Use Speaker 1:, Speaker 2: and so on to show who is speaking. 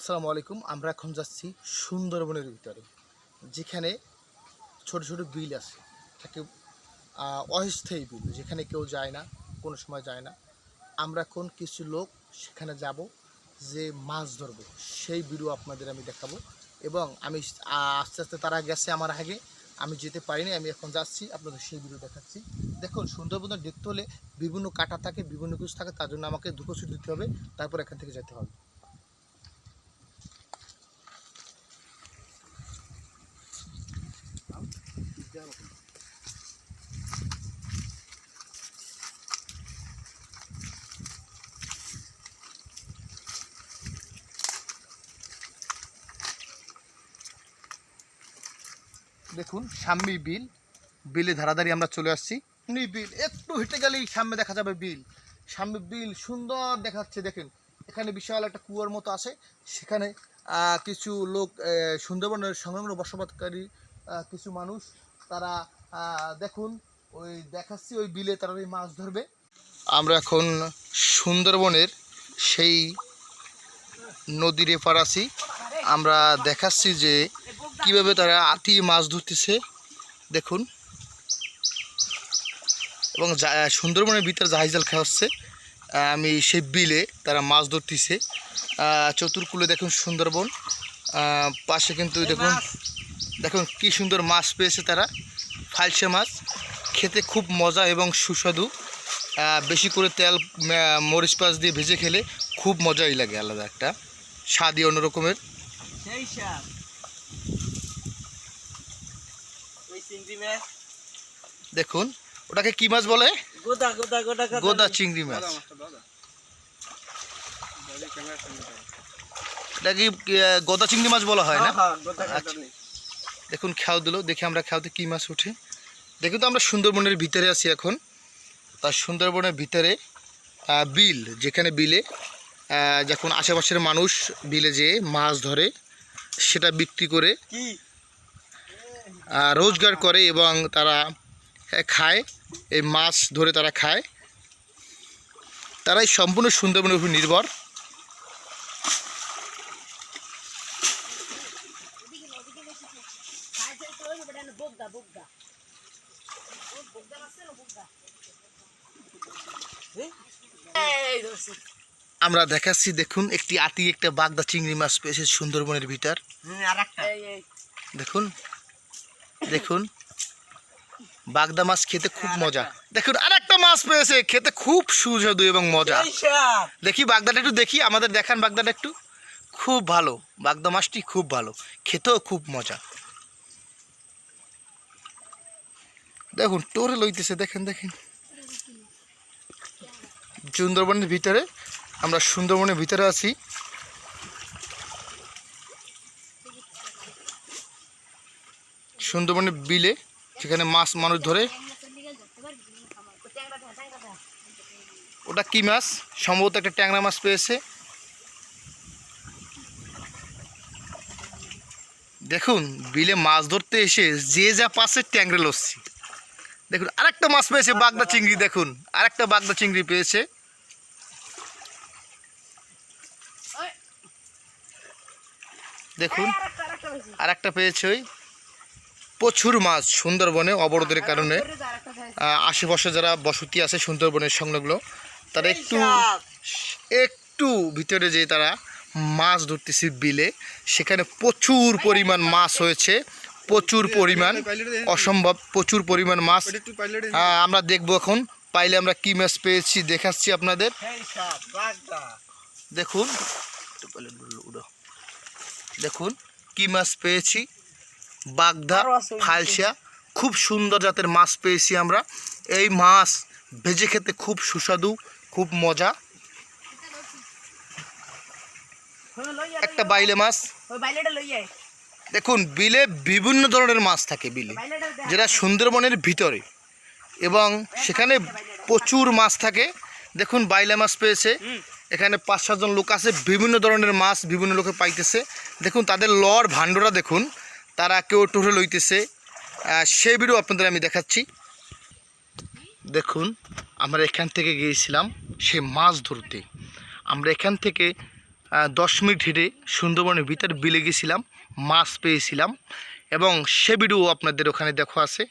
Speaker 1: আসসালামু আলাইকুম, আমরা এখন যাচ্ছি সুন্দরবনের ভিতরে, যেখানে ছোট ছোট বিল আছে। থাকে অস্থায়ী বিল, যেখানে কেউ যায় না, কোনো সময় যায় না। আমরা এখন কিছু লোক সেখানে যাব, যে মাছ ধরবো। সেই ভিডিও আপনাদের আমি দেখাবো। এবং আমি আস্তে আস্তে তারা গেছে আমার আগে। আমি যেতে পারিনি, আমি এখন যাচ্ছি, আপনাদের সেই ভিডিও দেখাচ্ছি। দেখুন, সুন্দরবনে দেখতে হলে বিভিন্ন কাটা থাকে, বিভিন্ন কিছু থাকে, তার জন্য আমাকে দুটো ছুটি দিতে হবে, তারপর এখান থেকে যেতে হবে। দেখুন সামনে বিল। বিলে ধারাধারি আমরা চলে আসছি। বিল, একটু হেঁটে গেলেই সামনে দেখা যাবে বিল। সামনে বিল সুন্দর দেখাচ্ছে, দেখেন। এখানে বিশাল একটা কুয়ার মতো আছে। সেখানে কিছু লোক সুন্দরবনের সংলগ্ন বসবাসকারী কিছু মানুষ তারা দেখুন ওই দেখাচ্ছি ওই বিলে তারা ওই মাছ ধরবে। আমরা এখন সুন্দরবনের সেই নদীর এপার আছি। আমরা দেখাচ্ছি যে কীভাবে তারা আতি মাছ ধরতেছে। দেখুন। এবং সুন্দরবনের ভিতরে জাহাজাল খাওয়া হচ্ছে আমি সেই বিলে তারা মাছ ধরতেছে। চতুর্কুলে দেখুন সুন্দরবন। পাশে কিন্তু দেখুন দেখুন কি সুন্দর মাছ পেয়েছে তারা। ফালসে মাছ। খেতে খুব মজা এবং সুস্বাদু। বেশি করে তেল মরিচ পাঁচ দিয়ে ভেজে খেলে খুব মজাই লাগে আলাদা একটা। স্বাদই অন্যরকমের।
Speaker 2: সেই সাপ ওই চিংড়ি মাছ।
Speaker 1: দেখুন ওটাকে কি মাছ বলে?
Speaker 2: গোদা গোদা গোদা
Speaker 1: গোদা। চিংড়ি মাছ। এটা কি গোদা চিংড়ি মাছ বলা হয় না?
Speaker 2: হ্যাঁ
Speaker 1: আচ্ছা। দেখুন খেয়াও দিল দেখি আমরা খেয়াতে কী মাছ উঠে দেখুন তো আমরা সুন্দরবনের ভিতরে আছি এখন। তার সুন্দরবনের ভিতরে বিল যেখানে বিলে যখন আশেপাশের মানুষ বিলে যেয়ে মাছ ধরে সেটা বিক্রি করে রোজগার করে এবং তারা খায় এই মাছ ধরে তারা খায়। তারাই সম্পূর্ণ সুন্দরবনের উপর নির্ভর।
Speaker 2: এই ধরছি
Speaker 1: আমরা দেখাচ্ছি দেখুন একটি আতি একটা বাগদা চিংড়ি মাছ পেয়েছে সুন্দরবনের ভিতর। দেখুন দেখুন। বাগদা মাছ খেতে খুব মজা। দেখুন আর একটা মাছ পেয়েছে খেতে খুব সুস্বাদু এবং মজা। দেখি বাগদাটা একটু দেখি আমাদের দেখান বাগদাটা একটু। খুব ভালো বাগদা মাছটি খুব ভালো খেতেও খুব মজা। দেখুন, টোরে লইতেছে, দেখেন দেখেন। সুন্দরবনের ভিতরে, আমরা সুন্দরবনের ভিতরে আছি। সুন্দরবনের বিলে, যেখানে মাছ, মানুষ ধরে। ওটা কি মাছ? সম্ভবত একটা ট্যাংরা মাছ পেয়েছে। দেখুন, বিলে মাছ ধরতে এসে যে যা পাশে ট্যাংরা লস্যি। দেখুন আরেকটা মাছ পেয়েছে বাগদা চিংড়ি দেখুন আরেকটা বাগদা চিংড়ি পেয়েছে। দেখুন আর একটা পেয়েছে ওই প্রচুর মাছ সুন্দরবনে অবরোধের কারণে। আশেপাশে যারা বসতি আছে সুন্দরবনের সংলগ্ন তারা একটু একটু ভিতরে যে তারা মাছ ধরতেছে বিলে। সেখানে প্রচুর পরিমাণ মাছ হয়েছে। প্রচুর পরিমাণ অসম্ভব প্রচুর পরিমাণ মাছ। হ্যাঁ আমরা দেখব এখন। পাইলে আমরা কি মাছ পেয়েছি দেখাচ্ছি আপনাদের। দেখুন। দেখুন কি মাছ পেয়েছি। বাগদা ফালসা খুব সুন্দর জাতের মাছ পেয়েছি আমরা। এই মাছ ভেজে খেতে খুব সুস্বাদু খুব মজা।
Speaker 2: হ্যাঁ,
Speaker 1: একটা বাইলে মাছ।
Speaker 2: ওই বাইলেটা লই আয়।
Speaker 1: দেখুন, বিলে বিভিন্ন ধরনের মাছ থাকে বিলে, যেটা সুন্দরবনের ভিতরে। এবং সেখানে প্রচুর মাছ থাকে। দেখুন, বাইলা মাছ পেয়েছে। এখানে পাঁচ সাতজন লোক আছে, বিভিন্ন ধরনের মাছ বিভিন্ন লোকে পাইতেছে। দেখুন, তাদের লর ভাণ্ডরা দেখুন, তারা কেউ টোরে লইতেছে। সেই ভিডিও আপনাদের আমি দেখাচ্ছি। দেখুন, আমরা এখান থেকে গিয়েছিলাম সে মাছ ধরতে। আমরা এখান থেকে দশ মিনিট হেঁটে সুন্দরবনের ভিতর বিলে গেছিলাম, মাছ পেয়েছিলাম এবং সে ভিডিও আপনাদের ওখানে দেখো আছে।